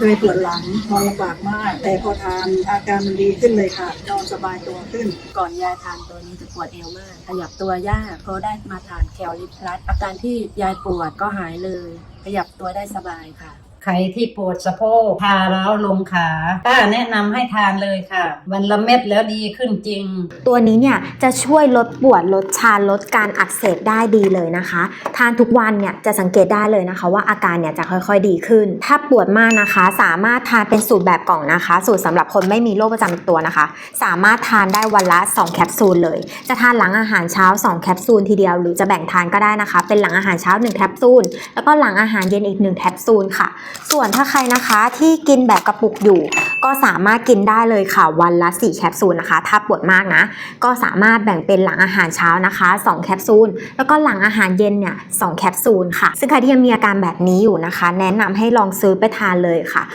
เคยปวดหลังนอนลำบากมาก แต่พอทานอาการมันดีขึ้นเลยค่ะนอนสบายตัวขึ้น ก่อนยายทานตัวนี้จะปวดเอวมาก ขยับตัวยากพอได้มาทานแคลริพลัสอาการที่ยายปวดก็หายเลย ขยับตัวได้สบายค่ะ ใครที่ปวดสะโพกพาแล้วลงขาป้าแนะนำให้ทานเลยค่ะ วันละเม็ดแล้วดีขึ้นจริง ตัวนี้เนี่ยจะช่วยลดปวดลดชาลดการอักเสบได้ดีเลยนะคะ ทานทุกวันเนี่ยจะสังเกตได้เลยนะคะ ว่าอาการเนี่ยจะค่อยๆดีขึ้น ถ้าปวดมากนะคะ สามารถทานเป็นสูตรแบบกล่องนะคะ สูตรสำหรับคนไม่มีโรคประจำตัวนะคะ สามารถทานได้วันละ 2 แคปซูลเลย จะทานหลังอาหารเช้า 2 แคปซูลทีเดียว หรือจะแบ่งทานก็ได้นะคะ เป็นหลังอาหารเช้า 1 แคปซูลแล้วก็หลังอาหารเย็นอีก 1 แคปซูลค่ะส่วนถ้าใครนะคะที่กินแบบกระปุกอยู่ ก็สามารถกินได้เลยค่ะวันละ 4 แคปซูลนะคะ ถ้าปวดมากนะ ก็สามารถแบ่งเป็นหลังอาหารเช้านะคะ 2 แคปซูล แล้วก็หลังอาหารเย็นเนี่ย2แคปซูลค่ะ ซึ่งใครที่ยังมีอาการแบบนี้อยู่นะคะ แนะนำให้ลองซื้อไปทานเลยค่ะ